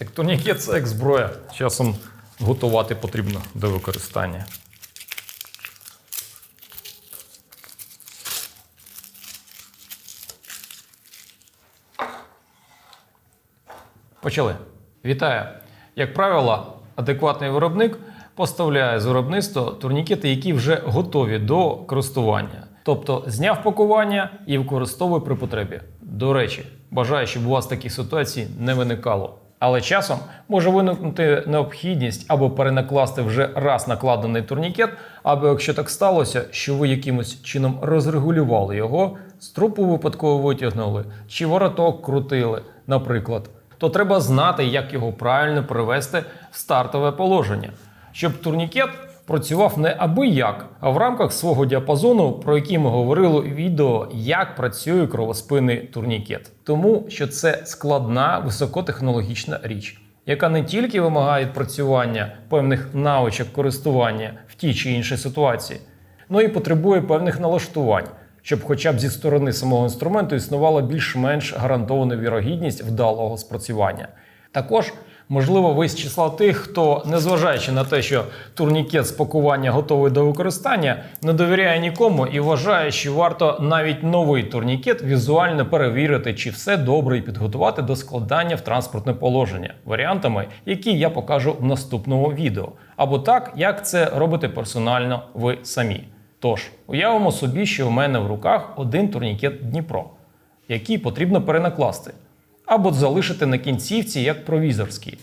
Так турнікет це як зброя. Часом готувати потрібно до використання. Почали. Вітаю! Як правило, адекватний виробник поставляє з виробництва турнікети, які вже готові до користування. Тобто зняв пакування і використовує при потребі. До речі, бажаю, щоб у вас таких ситуацій не виникало. Але часом може виникнути необхідність або перенакласти вже раз накладений турнікет, або якщо так сталося, що ви якимось чином розрегулювали його, струпу випадково витягнули, чи вороток крутили, наприклад, то треба знати, як його правильно привести в стартове положення, щоб турнікет працював не аби як, а в рамках свого діапазону, про який ми говорили відео, як працює кровоспинний турнікет. Тому що це складна високотехнологічна річ, яка не тільки вимагає відпрацювання певних навичок користування в тій чи іншій ситуації, але і потребує певних налаштувань, щоб хоча б зі сторони самого інструменту існувала більш-менш гарантована вірогідність вдалого спрацювання. Також Можливо, ви з числа тих, хто, незважаючи на те, що турнікет з пакування готовий до використання, не довіряє нікому і вважає, що варто навіть новий турнікет візуально перевірити, чи все добре і підготувати до складання в транспортне положення. Варіантами, які я покажу в наступному відео, або так, як це робите персонально ви самі. Тож, уявимо собі, що в мене в руках один турнікет Дніпро, який потрібно перенакласти або залишити на кінцівці як провізорський.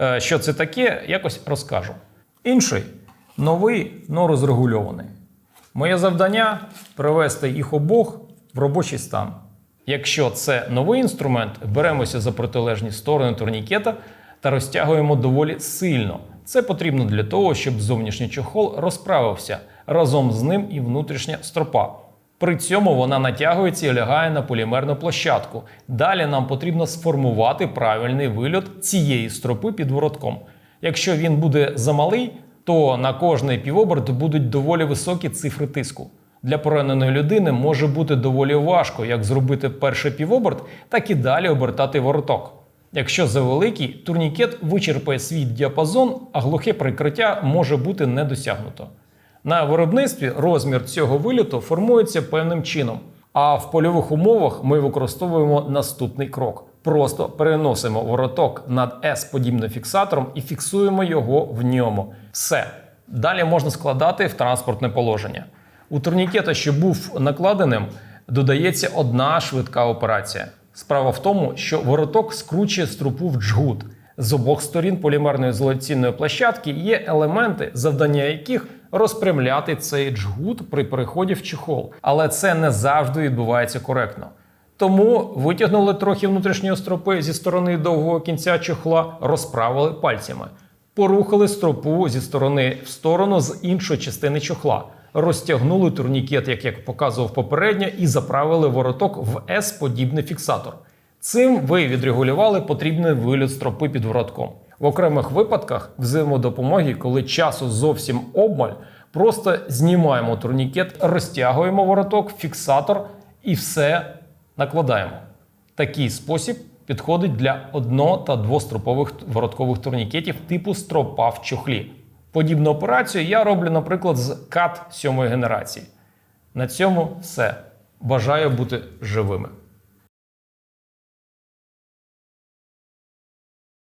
Е, Що це таке, якось розкажу. Інший новий, но розрегульований. Моє завдання привести їх обох в робочий стан. Якщо це новий інструмент, беремося за протилежні сторони турнікета та розтягуємо доволі сильно. Це потрібно для того, щоб зовнішній чохол розправився разом з ним і внутрішня стропа. При цьому вона натягується і лягає на полімерну площадку. Далі нам потрібно сформувати правильний вильот цієї стропи під воротком. Якщо він буде замалий, то на кожний півоберт будуть доволі високі цифри тиску. Для пораненої людини може бути доволі важко як зробити перший півоберт, так і далі обертати вороток. Якщо завеликий, турнікет вичерпає свій діапазон, а глухе прикриття може бути не досягнуто. На виробництві розмір цього виліту формується певним чином. А в польових умовах ми використовуємо наступний крок: просто переносимо вороток над S-подібним фіксатором і фіксуємо його в ньому. Все. Далі можна складати в транспортне положення. У турнікета, що був накладеним, додається одна швидка операція. Справа в тому, що вороток скручує струпу в джгут. З обох сторін полімерної ізоляційної площадки є елементи, завдання яких розпрямляти цей джгут при переході в чехол. Але це не завжди відбувається коректно. Тому витягнули трохи внутрішньої стропи зі сторони довгого кінця чохла, розправили пальцями, порухали стропу зі сторони в сторону з іншої частини чохла, розтягнули турнікет, як я показував попередньо, і заправили вороток в S-подібний фіксатор. Цим ви відрегулювали потрібний виліт стропи під воротком. В окремих випадках взаємодопомоги, коли часу зовсім обмаль, просто знімаємо турнікет, розтягуємо вороток, фіксатор і все накладаємо. Такий спосіб підходить для одно- та двостропових вороткових турнікетів типу стропа в чохлі. Подібну операцію я роблю, наприклад, з кат сьомої генерації. На цьому все. Бажаю бути живими.